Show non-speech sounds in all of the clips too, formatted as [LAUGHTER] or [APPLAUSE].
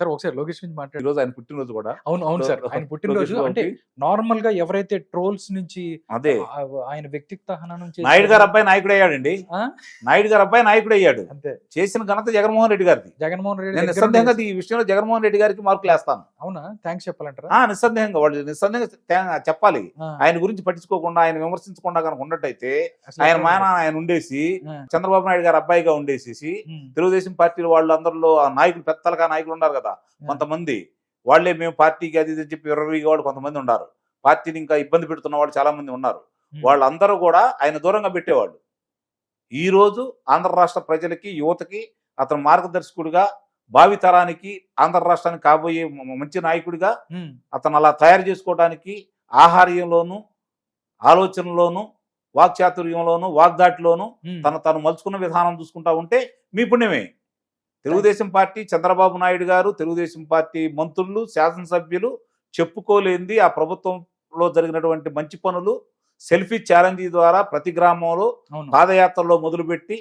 Sir ఒకసారి లోకేష్ గురించి మాట్లాడు. ఈరోజు ఆయన పుట్టినరోజు కూడా. అవును అవును సార్. ఆయన [LAUGHS] పుట్టినరోజు అంటే నార్మల్గా ఎవరైతే ట్రోల్స్ నుంచి అదే. ఆయన వ్యక్తిత్వ చేసి- నాయుడు గారు అబ్బాయి నాయకుడు అయ్యాడండి? నాయుడు గారు అబ్బాయి నాయకుడు అయ్యాడు. అంతే. చేసిన ఘనత జగన్మోహన్ రెడ్డి గారిది. జగన్మోహన్ రెడ్డి నిస్సందేహంగా ఈ విషయంలో జగన్మోహన్ రెడ్డి గారికి మార్కులు వేస్తాను. అవునా? థ్యాంక్స్ చెప్పాలంటారా? ఆ నిస్సందేహంగా. వాళ్ళు నిస్సందేహంగా చెప్పాలి. ఆయన గురించి పట్టించుకోకుండా ఆయన విమర్శించకుండా కనుక ఉన్నట్టయితే ఆయన మాన? ఆయన ఉండేసి చంద్రబాబు నాయుడు గారు అబ్బాయిగా ఉండేసేసి ఉమ్, తెలుగుదేశం పార్టీ వాళ్ళు అందరిలో ఆ నాయకులు పెత్తలుగా నాయకులు ఉన్నారు కదా. కొంతమంది వాళ్ళే మేము పార్టీకి అది ఇది చెప్పి విర్రవీగే వాళ్ళు కొంతమంది ఉన్నారు. పార్టీని ఇంకా ఇబ్బంది పెడుతున్న వాళ్ళు చాలా మంది ఉన్నారు వాళ్ళందరూ కూడా ఆయన దూరంగా పెట్టేవాళ్ళు. ఈ రోజు ఆంధ్ర రాష్ట్ర ప్రజలకి యువతకి అతను మార్గదర్శకుడిగా భావితరానికి ఆంధ్ర రాష్ట్రానికి కాబోయే మంచి నాయకుడిగా అతను అలా తయారు చేసుకోవడానికి ఆహార్యంలోను ఆలోచనలోను వాక్చాతుర్యంలోను వాగ్దాటిలోను తను తను మలుచుకున్న విధానం చూసుకుంటా ఉంటే మీ పుణ్యమే. తెలుగుదేశం పార్టీ చంద్రబాబు నాయుడు గారు తెలుగుదేశం పార్టీ మంత్రులు శాసనసభ్యులు చెప్పుకోలేంది ఆ ప్రభుత్వంలో జరిగినటువంటి మంచి పనులు సెల్ఫీ ఛాలెంజ్ ద్వారా ప్రతి గ్రామంలో పాదయాత్రలో మొదలుపెట్టి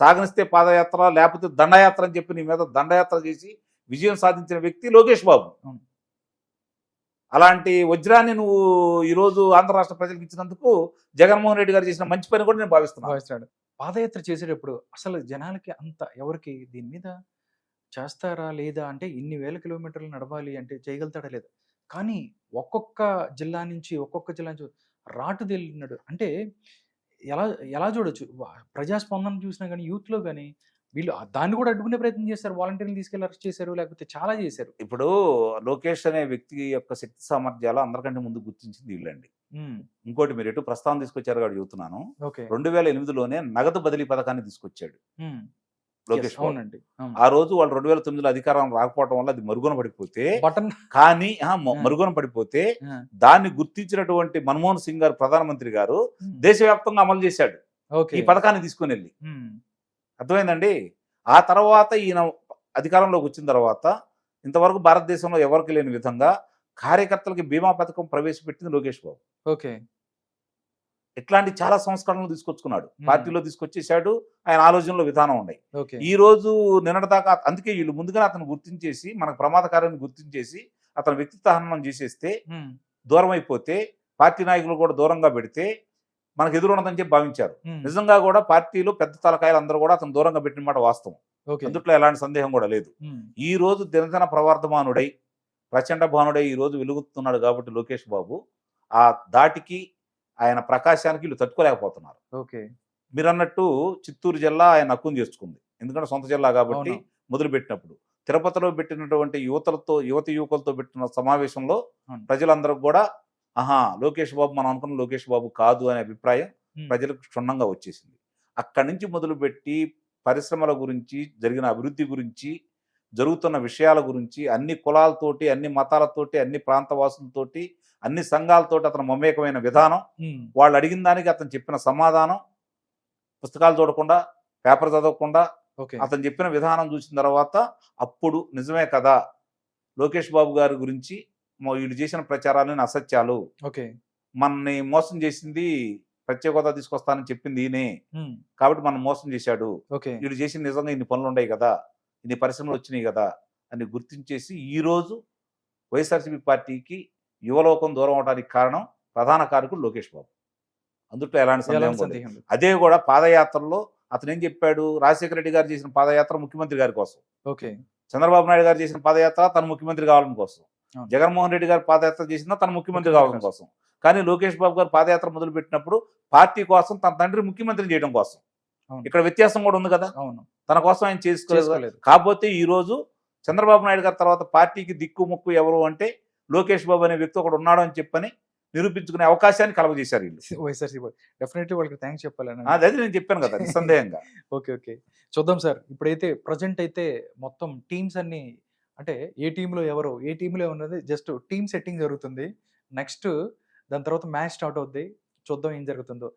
సాగనిస్తే పాదయాత్ర లేకపోతే దండయాత్ర అని చెప్పి నీ మీద దండయాత్ర చేసి విజయం సాధించిన వ్యక్తి లోకేష్ బాబు. అలాంటి వజ్రాన్ని నువ్వు ఈరోజు ఆంధ్ర రాష్ట్ర ప్రజలకు ఇచ్చినందుకు జగన్మోహన్ రెడ్డి గారు చేసిన మంచి పని కూడా నేను భావిస్తున్నాను. పాదయాత్ర చేసేటప్పుడు అసలు జనాలకి అంత ఎవరికి దీని మీద చేస్తారా లేదా? అంటే ఇన్ని వేల కిలోమీటర్లు నడవాలి అంటే చేయగలుగుతాడా లేదా? కానీ ఒక్కొక్క జిల్లా నుంచి ఒక్కొక్క జిల్లా నుంచి రాటు తెలినాడు. అంటే ఎలా ఎలా చూడొచ్చు? ప్రజాస్పందన చూసినా కానీ యూత్లో కానీ వీళ్ళు దాన్ని కూడా అడ్డుకునే ప్రయత్నం చేశారు. వాలంటీర్లు తీసుకెళ్ళి అరెస్ట్ చేశారు లేకపోతే చాలా చేశారు. ఇప్పుడు లోకేష్ అనే వ్యక్తి యొక్క శక్తి సామర్థ్యాలు అందరికంటే ముందు గుర్తించింది వీళ్ళండి. ఇంకోటి మీరు ఎటు ప్రస్తావన తీసుకొచ్చారు కాబట్టి చెబుతున్నాను. ఓకే. రెండు వేల ఎనిమిదిలోనే నగదు బదిలీ పథకాన్ని తీసుకొచ్చాడు లోకేష్. అవునండి. అవును. ఆ రోజు వాళ్ళు రెండు వేల తొమ్మిదిలో అధికారం రాకపోవడం వల్ల అది మరుగున పడిపోతే బటన్ కానీ. మరుగున పడిపోతే దాన్ని గుర్తించినటువంటి మన్మోహన్ సింగ్ గారు ప్రధానమంత్రి గారు దేశవ్యాప్తంగా అమలు చేశాడు. ఈ పథకాన్ని తీసుకుని వెళ్ళి. అర్థమైందండి? ఆ తర్వాత ఈయన అధికారంలోకి వచ్చిన తర్వాత ఇంతవరకు భారతదేశంలో ఎవరికి లేని విధంగా కార్యకర్తలకి బీమా పథకం ప్రవేశపెట్టింది లోకేష్ బాబు. ఓకే. ఇట్లాంటి చాలా సంస్కరణలు తీసుకొచ్చుకున్నాడు. పార్టీలో తీసుకొచ్చేసాడు ఆయన ఆలోచనలో విధానం ఉన్నాయి. ఈ రోజు నిన్నటిదాకా అందుకే వీళ్ళు ముందుగానే అతను గుర్తించేసి మనకు ప్రమాదకారాన్ని గుర్తించేసి అతను వ్యక్తిత్వ హననం చేసేస్తే దూరం అయిపోతే పార్టీ నాయకులు కూడా దూరంగా పెడితే మనకు ఎదురున్నదని చెప్పి భావించారు. నిజంగా కూడా పార్టీలో పెద్ద తలకాయలు అందరూ కూడా అతను దూరంగా పెట్టిన మాట వాస్తవం. అందుట్లో ఎలాంటి సందేహం కూడా లేదు. ఈ రోజు దినదిన ప్రవర్ధమానుడై ప్రచండ భానుడై ఈ రోజు వెలుగుతున్నాడు కాబట్టి లోకేష్ బాబు ఆ దాటికి ఆయన ప్రకాశానికి వీళ్ళు తట్టుకోలేకపోతున్నారు. ఓకే. మీరు అన్నట్టు చిత్తూరు జిల్లా ఆయన హక్కును చేర్చుకుంది. ఎందుకంటే సొంత జిల్లా కాబట్టి అవును. మొదలు పెట్టినప్పుడు తిరుపతిలో పెట్టినటువంటి యువతలతో యువతి యువకులతో పెట్టిన సమావేశంలో. ప్రజలందరూ కూడా ఆహా లోకేష్ బాబు మనం అనుకున్న లోకేష్ బాబు కాదు అనే అభిప్రాయం ప్రజలకు క్షుణ్ణంగా వచ్చేసింది. అక్కడి నుంచి మొదలుపెట్టి పరిశ్రమల గురించి జరిగిన అభివృద్ధి గురించి జరుగుతున్న విషయాల గురించి అన్ని కులాలతోటి అన్ని మతాలతోటి అన్ని ప్రాంతవాసులతోటి అన్ని సంఘాలతోటి అతను మమేకమైన విధానం వాళ్ళు అడిగిన దానికి అతను చెప్పిన సమాధానం పుస్తకాలు చూడకుండా పేపర్ చదవకుండా ఓకే. అతను చెప్పిన విధానం చూసిన తర్వాత అప్పుడు నిజమే కదా లోకేష్ బాబు గారి గురించి వీళ్ళు చేసిన ప్రచారాలని అసత్యాలు. ఓకే. మనని మోసం చేసింది ప్రత్యేక హోదా తీసుకొస్తానని చెప్పింది ఈయనే. కాబట్టి మనం మోసం చేశాడు. ఓకే. వీళ్ళు చేసిన నిజంగా ఇన్ని పనులు ఉన్నాయి కదా. ఇన్ని పరిశ్రమలు వచ్చినాయి కదా అని గుర్తించేసి ఈ రోజు వైఎస్ఆర్సీపీ పార్టీకి యువలోకం దూరం అవడానికి కారణం ప్రధాన కారకుడు లోకేష్ బాబు. అందుట్లో ఎలాంటి సందేహం. అదే కూడా పాదయాత్రలో అతను ఏం చెప్పాడు? రాజశేఖర రెడ్డి గారు చేసిన పాదయాత్ర ముఖ్యమంత్రి గారి కోసం. ఓకే. చంద్రబాబు నాయుడు గారు చేసిన పాదయాత్ర తను ముఖ్యమంత్రి కావాలని కోసం. జగన్మోహన్ రెడ్డి గారు పాదయాత్ర చేసిన తను ముఖ్యమంత్రి కావాలని కోసం. కానీ లోకేష్ బాబు గారు పాదయాత్ర మొదలు పెట్టినప్పుడు పార్టీ కోసం తన తండ్రి ముఖ్యమంత్రి చేయడం కోసం. ఇక్కడ వ్యత్యాసం కూడా ఉంది కదా? అవును. తన కోసం ఆయన చేసుకోలేదు కాకపోతే ఈ రోజు చంద్రబాబు నాయుడు గారి తర్వాత పార్టీకి దిక్కు ముక్కు ఎవరు అంటే లోకేష్ బాబు అనే వ్యక్తి ఒకడు ఉన్నాడు అని చెప్పని నిరూపించుకునే అవకాశాన్ని కలగజేశారు వీళ్ళు. [LAUGHS] వైఎస్ఆర్సీ డెఫినెట్లీ వాళ్ళకి థ్యాంక్స్ చెప్పాలని అది నేను చెప్పాను కదా [LAUGHS] నిస్సందేహంగా. Okay okay. చూద్దాం సార్. ఇప్పుడైతే ప్రజెంట్ అయితే మొత్తం టీమ్స్ అన్ని అంటే ఏ టీంలో ఎవరు ఏ టీంలో ఉన్నది జస్ట్ టీమ్ సెట్టింగ్ జరుగుతుంది. నెక్స్ట్ దాని తర్వాత మ్యాచ్ స్టార్ట్ అవుద్ది. చూద్దాం ఏం జరుగుతుందో.